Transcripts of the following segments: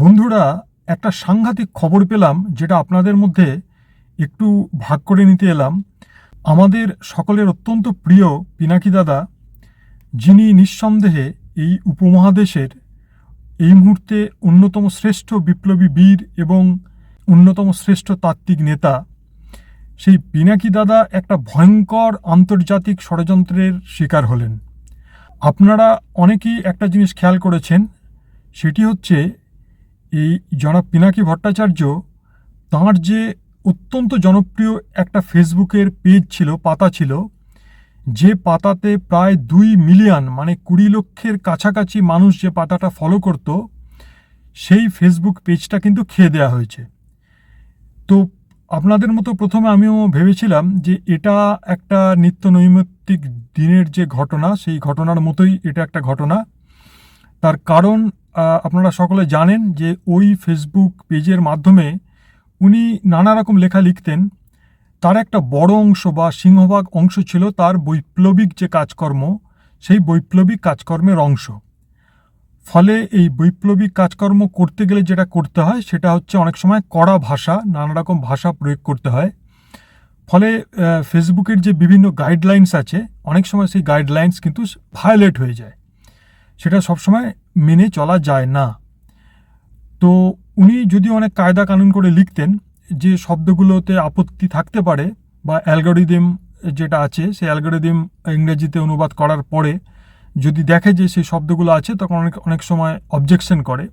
বন্ধুরা, একটা সাংঘাতিক খবর পেলাম যেটা আপনাদের মধ্যে একটু ভাগ করে নিতে এলাম। আমাদের সকলের অত্যন্ত প্রিয় পিনাকি দাদা, যিনি নিঃসন্দেহে এই উপমহাদেশের এই মুহূর্তে অন্যতম শ্রেষ্ঠ বিপ্লবী বীর এবং অন্যতম শ্রেষ্ঠ তাত্ত্বিক নেতা। সেই পিনাকি দাদা একটা ভয়ঙ্কর আন্তর্জাতিক ষড়যন্ত্রের শিকার হলেন। আপনারা অনেকেই একটা জিনিস খেয়াল করেছেন, সেটি হচ্ছে এই জনাব পিনাকি ভট্টাচার্য তাঁর যে অত্যন্ত জনপ্রিয় একটা ফেসবুকের পেজ ছিল, পাতা ছিল, যে পাতাতে প্রায় দুই মিলিয়ন মানে কুড়ি লক্ষের কাছাকাছি মানুষ যে পাতাটা ফলো করত, সেই ফেসবুক পেজটা কিন্তু খেয়ে দেওয়া হয়েছে। তো আপনাদের মতো প্রথমে আমিও ভেবেছিলাম যে এটা একটা নিত্য নৈমিত্তিক দিনের যে ঘটনা, সেই ঘটনার মতোই এটা একটা ঘটনা। তার কারণ আপনারা সকলে জানেন যে ওই ফেসবুক পেজের মাধ্যমে উনি নানা রকম লেখা লিখতেন। তার একটা বড় অংশ বা সিংহভাগ অংশ ছিল তার বৈপ্লবিক যে কাজকর্ম, সেই বৈপ্লবিক কাজকর্মের অংশ। ফলে এই বৈপ্লবিক কাজকর্ম করতে গেলে যেটা করতে হয়, সেটা হচ্ছে অনেক সময় কড়া ভাষা, নানা রকম ভাষা প্রয়োগ করতে হয়। ফলে ফেসবুকের যে বিভিন্ন গাইডলাইন্স আছে, অনেক সময় সেই গাইডলাইন্স কিন্তু ভায়োলেট হয়ে যায়। সেটা সবসময় মেনে চলা যায় না। তো উনি যদি অনেক কায়দা কানুন করে লিখতেন যে শব্দগুলোতে আপত্তি থাকতে পারে বা অ্যালগোরিদম যেটা আছে, সেই অ্যালগোরিদম ইংরেজিতে অনুবাদ করার পরে যদি দেখে যে সেই শব্দগুলো আছে, তখন অনেক অনেক সময় অবজেকশন করে।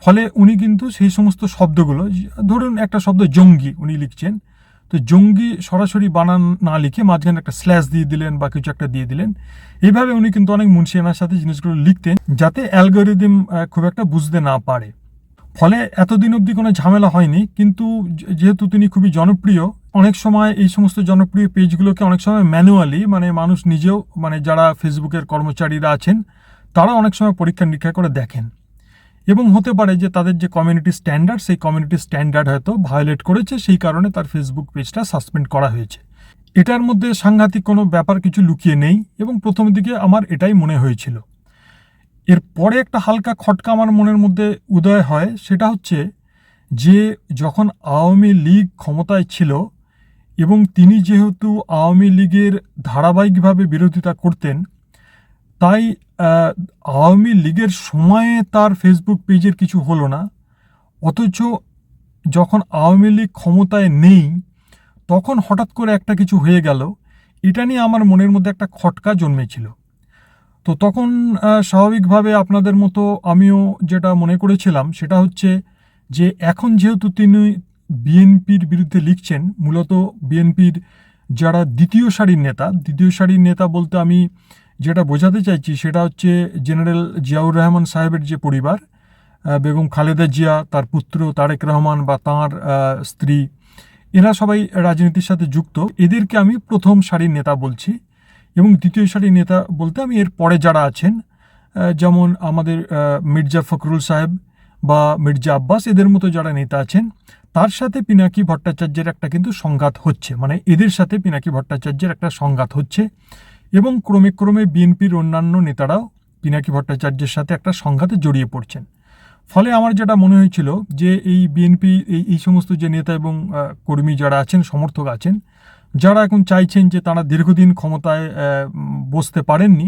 ফলে উনি কিন্তু সেই সমস্ত শব্দগুলো, ধরুন একটা শব্দ জঙ্গি উনি লিখছেন তো জঙ্গি সরাসরি বানান না লিখে মাঝখানে একটা স্ল্যাশ দিয়ে দিলেন বা কিছু একটা দিয়ে দিলেন। এইভাবে উনি কিন্তু অনেক মুন্সিয়ানার সাথে জিনিসগুলো লিখতেন যাতে অ্যালগোরিদম খুব একটা বুঝতে না পারে। ফলে এতদিন অবধি কোনো ঝামেলা হয়নি, কিন্তু যেহেতু তিনি খুবই জনপ্রিয়, অনেক সময় এই সমস্ত জনপ্রিয় পেজগুলোকে অনেক সময় ম্যানুয়ালি মানে মানুষ নিজেও মানে যারা ফেসবুকের কর্মচারীরা আছেন তারা অনেক সময় পরীক্ষা নিরীক্ষা করে দেখেন। এবং হতে পারে যে তাদের যে কমিউনিটি স্ট্যান্ডার্ড সেই কমিউনিটি স্ট্যান্ডার্ড হয়তো ভায়োলেট করেছে, সেই কারণে তার ফেসবুক পেজটা সাসপেন্ড করা হয়েছে। এটার মধ্যে সাংঘাতিক কোনো ব্যাপার কিছু লুকিয়ে নেই এবং প্রথম দিকে আমার এটাই মনে হয়েছিল। এর পরে একটা হালকা খটকা আমার মনের মধ্যে উদয় হয়, সেটা হচ্ছে যে যখন আওয়ামী লীগ ক্ষমতায় ছিল এবং তিনি যেহেতু আওয়ামী লীগের ধারাবাহিকভাবে বিরোধিতা করতেন, তাই আওয়ামী লীগের সময়ে তার ফেসবুক পেজের কিছু হলো না। অথচ যখন আওয়ামী লীগ ক্ষমতায় নেই, তখন হঠাৎ করে একটা কিছু হয়ে গেল। এটা নিয়ে আমার মনের মধ্যে একটা খটকা জন্মেছিল। তো তখন স্বাভাবিকভাবে আপনাদের মতো আমিও যেটা মনে করেছিলাম, সেটা হচ্ছে যে এখন যেহেতু তিনি বিএনপির বিরুদ্ধে লিখছেন, মূলত বিএনপির যারা দ্বিতীয় সারির নেতা, দ্বিতীয় সারির নেতা বলতে আমি যেটা বোঝাতে চাইছি সেটা হচ্ছে জেনারেল জিয়াউর রহমান সাহেবের যে পরিবার বেগম খালেদা জিয়া, তার পুত্র তারেক রহমান বা তাঁর স্ত্রী, এরা সবাই রাজনীতির সাথে যুক্ত। এদেরকে আমি প্রথম সারির নেতা বলছি এবং দ্বিতীয় সারির নেতা বলতে আমি এর পরে যারা আছেন যেমন আমাদের মির্জা ফখরুল সাহেব বা মির্জা আব্বাস, এদের মতো যারা নেতা আছেন, তার সাথে পিনাকি ভট্টাচার্যের একটা কিন্তু সংঘাত হচ্ছে। মানে এদের সাথে পিনাকি ভট্টাচার্যের একটা সংঘাত হচ্ছে। এবং ক্রমে ক্রমে বিএনপির অন্যান্য নেতারাও পিনাকি ভট্টাচার্যের সাথে একটা সংঘাতে জড়িয়ে পড়ছেন। ফলে আমার যেটা মনে হয়েছিল যে এই বিএনপি, এই এই সমস্ত যে নেতা এবং কর্মী যারা আছেন, সমর্থক আছেন, যারা এখন চাইছেন যে তারা দীর্ঘদিন ক্ষমতায় বসতে পারেননি,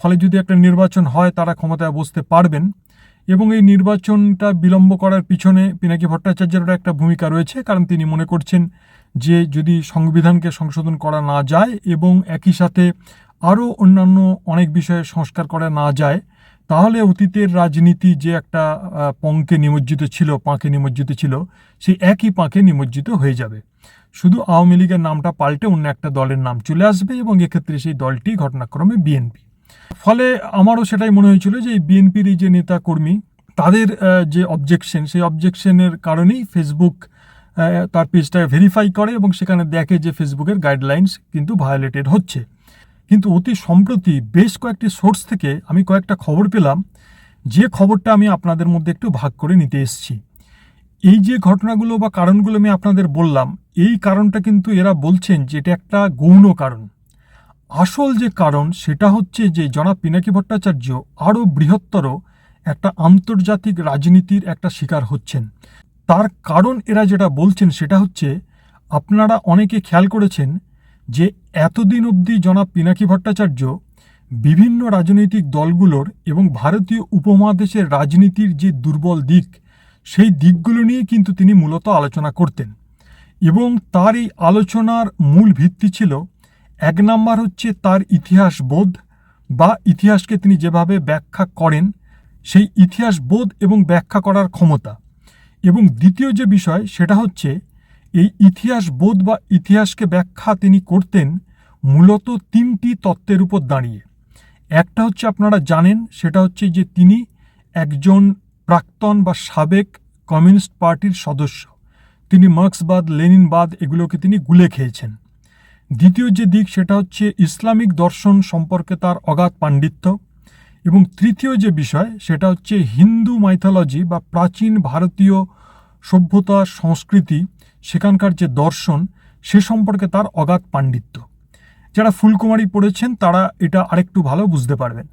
ফলে যদি একটা নির্বাচন হয় তারা ক্ষমতায় বসতে পারবেন এবং এই নির্বাচনটা বিলম্ব করার পিছনে পিনাকি ভট্টাচার্যেরও একটা ভূমিকা রয়েছে, কারণ তিনি মনে করছেন যে যদি সংবিধানকে সংশোধন করা না যায় এবং একই সাথে আরও অন্যান্য অনেক বিষয়ে সংস্কার করা না যায়, তাহলে অতীতের রাজনীতি যে একটা পঙ্কে নিমজ্জিত ছিল, পাঁকে নিমজ্জিত ছিল, সেই একই পাঁকে নিমজ্জিত হয়ে যাবে। শুধু আওয়ামী লীগের নামটা পাল্টে অন্য একটা দলের নাম চলে আসবে এবং এক্ষেত্রে সেই দলটি ঘটনাক্রমে বিএনপি। ফলে আমারও সেটাই মনে হয়েছিল যে এই বিএনপির যে নেতা কর্মী তাদের যে অবজেকশন সেই অবজেকশনের কারণেই ফেসবুক তার পেজটা ভেরিফাই করে এবং সেখানে দেখে যে ফেসবুকের গাইডলাইন্স কিন্তু ভায়োলেটেড হচ্ছে। কিন্তু অতি সম্প্রতি বেশ কয়েকটি সোর্স থেকে আমি কয়েকটা খবর পেলাম। যে খবরটা আমি আপনাদের মধ্যে একটু ভাগ করে নিতে এসেছি। এই যে ঘটনাগুলো বা কারণগুলো আমি আপনাদের বললাম, এই কারণটা কিন্তু এরা বলছেন যে এটা একটা গৌণ কারণ। আসল যে কারণ, সেটা হচ্ছে যে জনাব পিনাকি ভট্টাচার্য আরও বৃহত্তর একটা আন্তর্জাতিক রাজনীতির একটা শিকার হচ্ছেন। তার কারণ এরা যেটা বলছেন, সেটা হচ্ছে আপনারা অনেকে খেয়াল করেছেন যে এতদিন অবধি জনাব পিনাকি ভট্টাচার্য বিভিন্ন রাজনৈতিক দলগুলোর এবং ভারতীয় উপমহাদেশের রাজনীতির যে দুর্বল দিক, সেই দিকগুলো নিয়ে কিন্তু তিনি মূলত আলোচনা করতেন। এবং তার এই আলোচনার মূল ভিত্তি ছিল এক নাম্বার হচ্ছে তার ইতিহাস বোধ বা ইতিহাসকে তিনি যেভাবে ব্যাখ্যা করেন, সেই ইতিহাস বোধ এবং ব্যাখ্যা করার ক্ষমতা। এবং দ্বিতীয় যে বিষয়, সেটা হচ্ছে এই ইতিহাস বোধ বা ইতিহাসকে ব্যাখ্যা তিনি করতেন মূলত তিনটি তত্ত্বের উপর দাঁড়িয়ে। একটা হচ্ছে আপনারা জানেন, সেটা হচ্ছে যে তিনি একজন প্রাক্তন বা সাবেক কমিউনিস্ট পার্টির সদস্য। তিনি মার্ক্সবাদ, লেনিনবাদ এগুলোকে তিনি গুলে খেয়েছেন। দ্বিতীয় যে দিক, সেটা হচ্ছে ইসলামিক দর্শন সম্পর্কে তার অগাধ পাণ্ডিত্য। এবং তৃতীয় যে বিষয়, সেটা হচ্ছে হিন্দু মাইথোলজি বা প্রাচীন ভারতীয় সভ্যতা সংস্কৃতি, সেখানকার যে দর্শন, সে সম্পর্কে তার অগাধ পাণ্ডিত্য। যারা ফুলকুমারী পড়েছেন, তারা এটা আরেকটু ভালো বুঝতে পারবেন।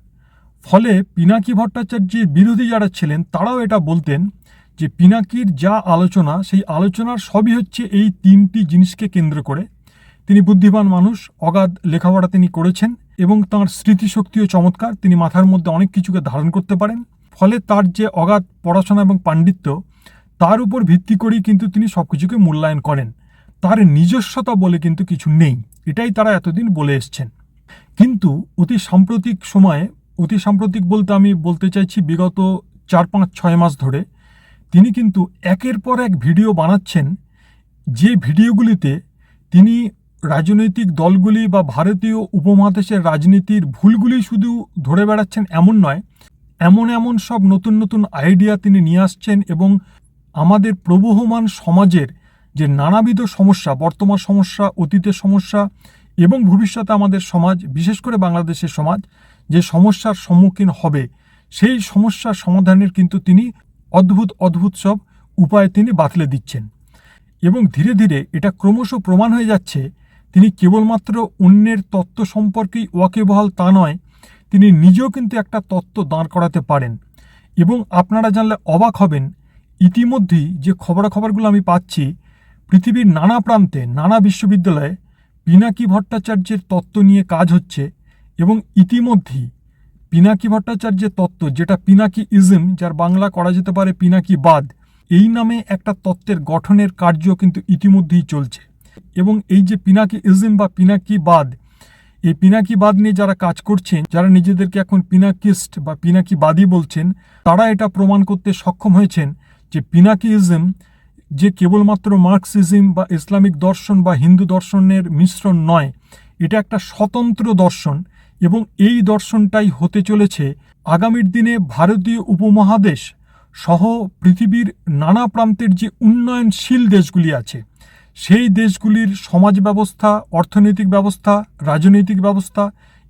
ফলে পিনাকি ভট্টাচার্যের বিরোধী যারা ছিলেন, তারাও এটা বলতেন যে পিনাকির যা আলোচনা, সেই আলোচনার সবই হচ্ছে এই তিনটি জিনিসকে কেন্দ্র করে। তিনি বুদ্ধিমান মানুষ, অগাধ লেখাপড়া তিনি করেছেন এবং তাঁর স্মৃতিশক্তিও চমৎকার। তিনি মাথার মধ্যে অনেক কিছুকে ধারণ করতে পারেন, ফলে তার যে অগাধ পড়াশোনা এবং পাণ্ডিত্য, তার উপর ভিত্তি করেই কিন্তু তিনি সব কিছুকে মূল্যায়ন করেন। তার নিজস্বতা বলে কিন্তু কিছু নেই, এটাই তারা এতদিন বলে এসছেন। কিন্তু অতি সাম্প্রতিক সময়ে, অতি সাম্প্রতিক বলতে আমি বলতে চাইছি বিগত চার পাঁচ ছয় মাস ধরে, তিনি কিন্তু একের পর এক ভিডিও বানাচ্ছেন। যে ভিডিওগুলিতে তিনি রাজনৈতিক দলগুলি বা ভারতীয় উপমহাদেশের রাজনীতির ভুলগুলি শুধু ধরে বেড়াচ্ছেন এমন নয়, এমন এমন সব নতুন নতুন আইডিয়া তিনি নিয়ে আসছেন এবং আমাদের প্রবহমান সমাজের যে নানাবিধ সমস্যা, বর্তমান সমস্যা, অতীতের সমস্যা এবং ভবিষ্যতে আমাদের সমাজ, বিশেষ করে বাংলাদেশের সমাজ, যে সমস্যার সম্মুখীন হবে, সেই সমস্যার সমাধানের কিন্তু তিনি অদ্ভুত অদ্ভুত সব উপায় তিনি বাতলে দিচ্ছেন। এবং ধীরে ধীরে এটা ক্রমশ প্রমাণ হয়ে যাচ্ছে তিনি কেবলমাত্র অন্যের তত্ত্ব সম্পর্কেই ওয়াকিবহাল তা নয়, তিনি নিজেও কিন্তু একটা তত্ত্ব দাঁড় করাতে পারেন। এবং আপনারা জানলে অবাক হবেন, ইতিমধ্যেই যে খবরাখবরগুলো আমি পাচ্ছি, পৃথিবীর নানা প্রান্তে, নানা বিশ্ববিদ্যালয়ে পিনাকি ভট্টাচার্যের তত্ত্ব নিয়ে কাজ হচ্ছে এবং ইতিমধ্যেই পিনাকি ভট্টাচার্যের তত্ত্ব, যেটা পিনাকি ইজম যার বাংলা করা যেতে পারে পিনাকি বাদ এই নামে একটা তত্ত্বের গঠনের কার্য কিন্তু ইতিমধ্যেই চলছে। এবং এই যে পিনাকি ইজম বা পিনাকি বাদ, এই পিনাকি বাদ নিয়ে যারা কাজ করছেন, যারা নিজেদেরকে এখন পিনাকিস্ট বা পিনাকি বাদী বলছেন, তারা এটা প্রমাণ করতে সক্ষম হয়েছেন যে পিনাকিইজম যে কেবলমাত্র মার্কসিজম বা ইসলামিক দর্শন বা হিন্দু দর্শনের মিশ্রণ নয়, এটা একটা স্বতন্ত্র দর্শন এবং এই দর্শনটাই হতে চলেছে আগামীর দিনে ভারতীয় উপমহাদেশ সহ পৃথিবীর নানা প্রান্তের যে উন্নয়নশীল দেশগুলি আছে। সেই দেশগুলির সমাজ ব্যবস্থা, অর্থনৈতিক ব্যবস্থা, রাজনৈতিক ব্যবস্থা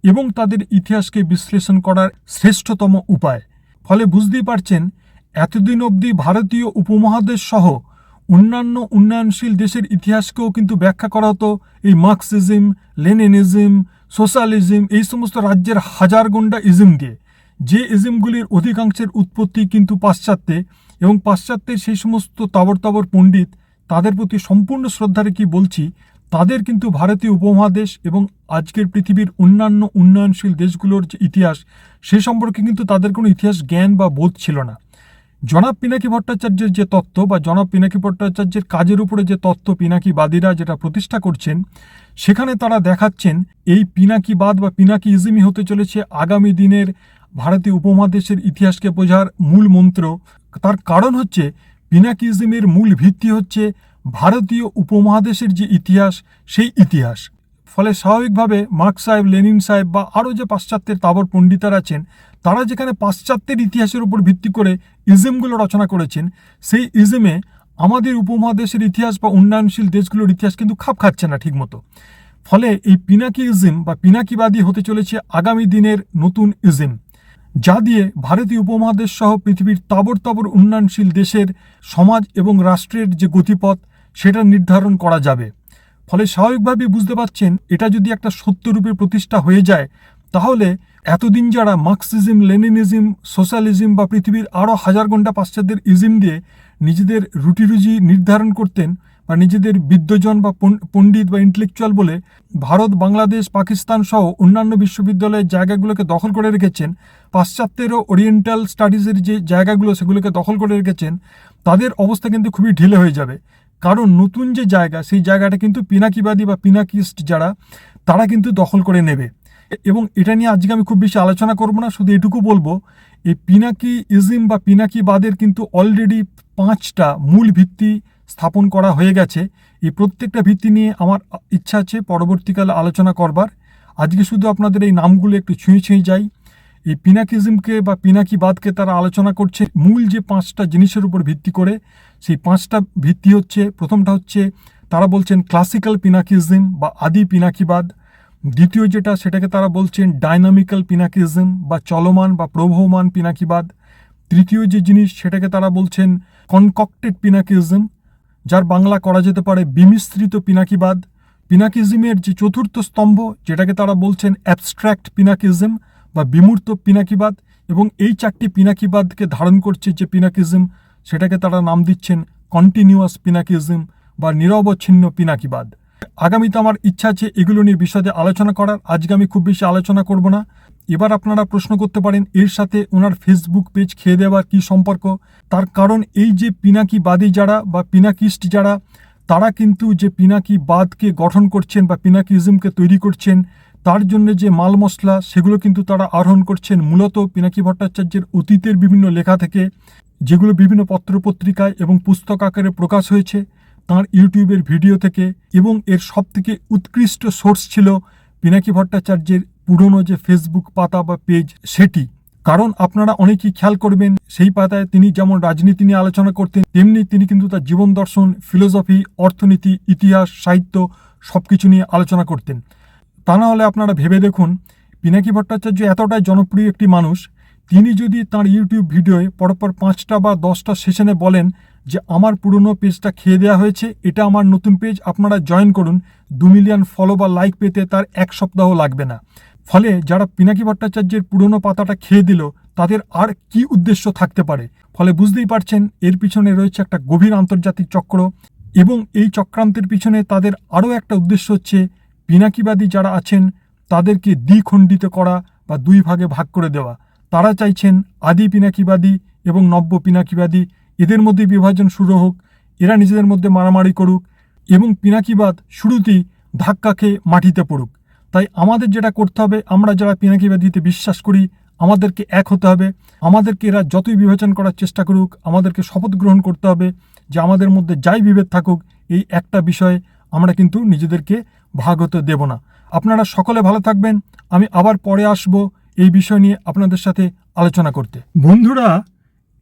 এবং তাদের ইতিহাসকে বিশ্লেষণ করার শ্রেষ্ঠতম উপায়। ফলে বুঝতেই পারছেন, এতদিন অবধি ভারতীয় উপমহাদেশ সহ অন্যান্য উন্নয়নশীল দেশের ইতিহাসকেও কিন্তু ব্যাখ্যা করা হতো এই মার্কসিজম, লেনিনিজম, সোশ্যালিজম এই সমস্ত রাজ্যের হাজার গন্ডা ইজম দিয়ে যে ইজমগুলির অধিকাংশের উৎপত্তি কিন্তু পাশ্চাত্যে এবং পাশ্চাত্যের সেই সমস্ত তাবর তাবর পণ্ডিত তাদের প্রতি সম্পূর্ণ শ্রদ্ধা রেখে বলছি, তাদের কিন্তু ভারতীয় উপমহাদেশ এবং আজকের পৃথিবীর অন্যান্য উন্নয়নশীল দেশগুলোর যে ইতিহাস, সে সম্পর্কে কিন্তু তাদের কোনো ইতিহাস জ্ঞান বা বোধ ছিল না। জনাব পিনাকি ভট্টাচার্যের যে তত্ত্ব বা জনাব পিনাকি ভট্টাচার্যের কাজের উপরে যে তত্ত্ব পিনাকিবাদীরা যেটা প্রতিষ্ঠা করছেন, সেখানে তারা দেখাচ্ছেন এই পিনাকিবাদ বা পিনাকি ইজমই হতে চলেছে আগামী দিনের ভারতীয় উপমহাদেশের ইতিহাসকে বোঝার মূল মন্ত্র। তার কারণ হচ্ছে পিনাকিজমের মূল ভিত্তি হচ্ছে ভারতীয় উপমহাদেশের যে ইতিহাস, সেই ইতিহাস। ফলে স্বাভাবিকভাবে মার্ক সাহেব, লেনিন সাহেব বা আরও যে পাশ্চাত্যের তাবর পণ্ডিতার আছেন, তারা যেখানে পাশ্চাত্যের ইতিহাসের উপর ভিত্তি করে ইজমগুলো রচনা করেছেন, সেই ইজমে আমাদের উপমহাদেশের ইতিহাস বা উন্নয়নশীল দেশগুলোর ইতিহাস কিন্তু খাপ খাচ্ছে না ঠিকমতো। ফলে এই পিনাকি ইজম বা পিনাকিবাদী হতে চলেছে আগামী দিনের নতুন ইজম। যা দিয়ে ভারতীয় উপমহাদেশ সহ পৃথিবীর তাবর তাবর উন্নয়নশীল দেশের সমাজ এবং রাষ্ট্রের যে গতিপথ, সেটা নির্ধারণ করা যাবে। ফলে স্বাভাবিকভাবেই বুঝতে পারছেন, এটা যদি একটা সত্যরূপে প্রতিষ্ঠা হয়ে যায়, তাহলে এতদিন যারা মার্কসিজম, লেনিনিজম, সোশ্যালিজম বা পৃথিবীর আরও হাজার ঘণ্টা পাশ্চাত্যের ইজম দিয়ে নিজেদের রুটি রুজি নির্ধারণ করতেন বা নিজেদের বিদ্বজন বা পণ্ডিত বা ইন্টেলেকচুয়াল বলে ভারত, বাংলাদেশ, পাকিস্তান সহ অন্যান্য বিশ্ববিদ্যালয়ের জায়গাগুলোকে দখল করে রেখেছেন পাশ্চাত্যেরও ওরিয়েন্টাল স্টাডিজের যে জায়গাগুলো সেগুলোকে দখল করে রেখেছেন, তাদের অবস্থা কিন্তু খুবই ঢিলে হয়ে যাবে। কারণ নতুন যে জায়গা, সেই জায়গাটা কিন্তু পিনাকিবাদী বা পিনাকিস্ট যারা, তারা কিন্তু দখল করে নেবে। এবং এটা নিয়ে আজকে আমি খুব বেশি আলোচনা করব না, শুধু এটুকু বলব, এই পিনাকি ইজিম বা পিনাকিবাদের কিন্তু অলরেডি পাঁচটা মূল ভিত্তি স্থাপন করা হয়ে গেছে। এই প্রত্যেকটা ভিত্তি নিয়ে আমার ইচ্ছা আছে পরবর্তীকালে আলোচনা করবার। আজকে শুধু আপনাদের এই নামগুলো একটু ছুঁয়ে ছুঁয়ে যাই। এই পিনাকিজমকে বা পিনাকিবাদকে তারা আলোচনা করছে। মূল যে পাঁচটা জিনিসের উপর ভিত্তি করে, সেই পাঁচটা ভিত্তি হচ্ছে, প্রথমটা হচ্ছে, তারা বলছেন ক্লাসিক্যাল পিনাকিজম বা আদি পিনাকিবাদ। দ্বিতীয় যেটা, সেটাকে তারা বলছেন ডাইনামিক্যাল পিনাকিজম বা চলমান বা প্রবহমান পিনাকিবাদ। তৃতীয় যে জিনিস, সেটাকে তারা বলছেন কনকক্টেড পিনাকিজম। যার বাংলা করা যেতে পারে বিমিশ্রিত পিনাকিবাদ, পিনাকিজিমের যে চতুর্থ স্তম্ভ, যেটাকে তারা বলছেন অ্যাবস্ট্র্যাক্ট পিনাকিজম বা বিমূর্ত পিনাকিবাদ, এবং এই চারটি পিনাকিবাদকে ধারণ করছে যে পিনাকিজম, সেটাকে তারা নাম দিচ্ছেন কন্টিনিউয়াস পিনাকিজম বা নিরবচ্ছিন্ন পিনাকিবাদ। আগামীতে আমার ইচ্ছা আছে এগুলো নিয়ে বিশদে আলোচনা করার। আজকে আমি খুব বেশি আলোচনা করব না। এবার আপনারা প্রশ্ন করতে পারেন, এর সাথে ওনার ফেসবুক পেজ খেয়ে দেওয়ার কী সম্পর্ক? তার কারণ এই যে পিনাকিবাদী যারা বা পিনাকিস্ট যারা, তারা কিন্তু যে পিনাকি বাদকে গঠন করছেন বা পিনাকিজমকে তৈরি করছেন, তার জন্য যে মাল মশলা সেগুলো কিন্তু তারা আরোহণ করছেন। মূলত পিনাকি ভট্টাচার্যের অতীতের বিভিন্ন লেখা থেকে, যেগুলো বিভিন্ন পত্রপত্রিকায় এবং পুস্তক আকারে প্রকাশ হয়েছে। তাঁর ইউটিউবের ভিডিও থেকে এবং এর সবথেকে উৎকৃষ্ট সোর্স ছিল পিনাকি ভট্টাচার্যের পুরনো যে ফেসবুক পাতা বা পেজ সেটি। কারণ আপনারা অনেকেই খেয়াল করবেন, সেই পাতায় তিনি যেমন রাজনীতি নিয়ে আলোচনা করতেন, তেমনি তিনি কিন্তু তার জীবন দর্শন, ফিলোসফি, অর্থনীতি, ইতিহাস, সাহিত্য সব কিছু নিয়ে আলোচনা করতেন। তা না হলে আপনারা ভেবে দেখুন, পিনাকি ভট্টাচার্য এতটাই জনপ্রিয় একটি মানুষ, তিনি যদি তার ইউটিউব ভিডিওয়ে পরপর পাঁচটা বা দশটা সেশনে বলেন যে আমার পুরনো পেজটা খেয়ে দেওয়া হয়েছে, এটা আমার নতুন পেজ, আপনারা জয়েন করুন। দু মিলিয়ন ফলো বা লাইক পেতে তার এক সপ্তাহ লাগবে না। ফলে যারা পিনাকি ভট্টাচার্যের পুরনো পাতাটা খেয়ে দিল, তাদের আর কি উদ্দেশ্য থাকতে পারে? ফলে বুঝতেই পারছেন, এর পিছনে রয়েছে একটা গভীর আন্তর্জাতিক চক্র এবং এই চক্রান্তের পিছনে তাদের আরও একটা উদ্দেশ্য হচ্ছে, পিনাকিবাদী যারা আছেন, তাদেরকে দ্বিখণ্ডিত করা বা দুই ভাগে ভাগ করে দেওয়া। তারা চাইছেন আদি পিনাকিবাদী এবং নব্য পিনাকিবাদী এদের মধ্যে বিভাজন শুরু হোক, এরা নিজেদের মধ্যে মারামারি করুক এবং পিনাকিবাদ শুরুতেই ধাক্কা খেয়ে মাটিতে পড়ুক। তাই আমাদের যেটা করতে হবে, আমরা যারা পিনাকিবাদীতে বিশ্বাস করি, আমাদেরকে এক হতে হবে। আমাদেরকে এরা যতই বিভাজন করার চেষ্টা করুক, আমাদেরকে শপথ গ্রহণ করতে হবে যে আমাদের মধ্যে যাই বিভেদ থাকুক, এই একটা বিষয়ে আমরা কিন্তু নিজেদেরকে ভাগ হতে দেব না। আপনারা সকলে ভালো থাকবেন। আমি আবার পরে আসব এই বিষয় নিয়ে আপনাদের সাথে আলোচনা করতে। বন্ধুরা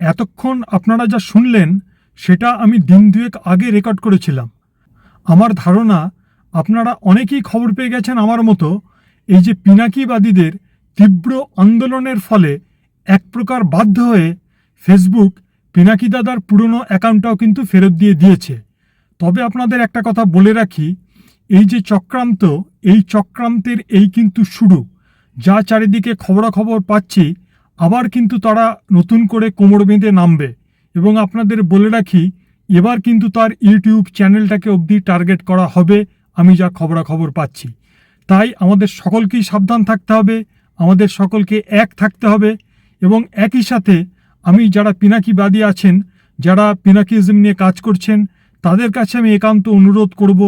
এতক্ষণ আপনারা যা শুনলেন, সেটা আমি দিন দুয়েক আগে রেকর্ড করেছিলাম। আমার ধারণা, আপনারা অনেকেই খবর পেয়ে গেছেন আমার মতো, এই যে পিনাকিবাদীদের তীব্র আন্দোলনের ফলে এক প্রকার বাধ্য হয়ে ফেসবুক পিনাকি দাদার পুরনো অ্যাকাউন্টটাও কিন্তু ফেরত দিয়ে দিয়েছে। তবে আপনাদের একটা কথা বলে রাখি, এই যে চক্রান্ত, এই চক্রান্তের এই কিন্তু শুরু। যা চারিদিকে খবরাখবর পাচ্ছি আবার কিন্তু তারা নতুন করে কোমর বেঁধে নামবে। এবং আপনাদের বলে রাখি, এবার কিন্তু তার ইউটিউব চ্যানেলটাকে অবধি টার্গেট করা হবে, আমি যা খবরাখবর পাচ্ছি। তাই আমাদের সকলকেই সাবধান থাকতে হবে, আমাদের সকলকে এক থাকতে হবে, এবং একই সাথে আমি যারা পিনাকিবাদী আছেন, যারা পিনাকিজম নিয়ে কাজ করছেন, তাদের কাছে আমি একান্ত অনুরোধ করব,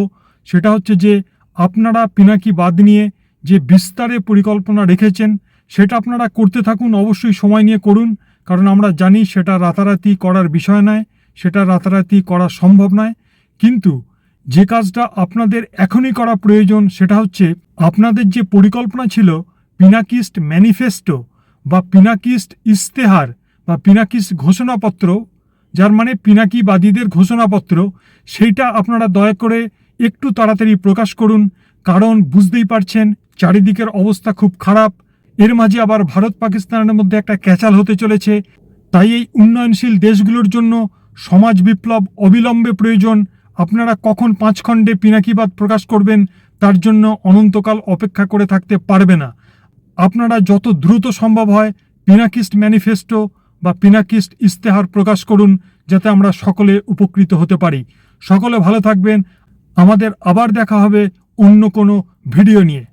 সেটা হচ্ছে যে আপনারা পিনাকিবাদ নিয়ে যে বিস্তারে পরিকল্পনা রেখেছেন সেটা আপনারা করতে থাকুন, অবশ্যই সময় নিয়ে করুন, কারণ আমরা জানি সেটা রাতারাতি করার বিষয় নয়, সেটা রাতারাতি করা সম্ভব নয়। কিন্তু যে কাজটা আপনাদের এখনই করা প্রয়োজন, সেটা হচ্ছে আপনাদের যে পরিকল্পনা ছিল, পিনাকিস্ট ম্যানিফেস্টো বা পিনাকিস্ট ইস্তেহার বা পিনাকিস্ট ঘোষণাপত্র, যার মানে পিনাকিবাদীদের ঘোষণাপত্র, সেইটা আপনারা দয়া করে একটু তাড়াতাড়ি প্রকাশ করুন, কারণ বুঝতেই পারছেন, চারিদিকের অবস্থা খুব খারাপ। এর মাঝে আবার ভারত পাকিস্তানের মধ্যে একটা ক্যাচাল হতে চলেছে। তাই এই উন্নয়নশীল দেশগুলোর জন্য সমাজ বিপ্লব অবিলম্বে প্রয়োজন। আপনারা কখন পাঁচ খণ্ডে পিনাকিবাদ প্রকাশ করবেন, তার জন্য অনন্তকাল অপেক্ষা করে থাকতে পারবে না। আপনারা যত দ্রুত সম্ভব হয় পিনাকিস্ট ম্যানিফেস্টো বা পিনাকিস্ট ইস্তেহার প্রকাশ করুন, যাতে আমরা সকলে উপকৃত হতে পারি। সকলে ভালো থাকবেন। আমাদের আবার দেখা হবে অন্য কোনো ভিডিও নিয়ে।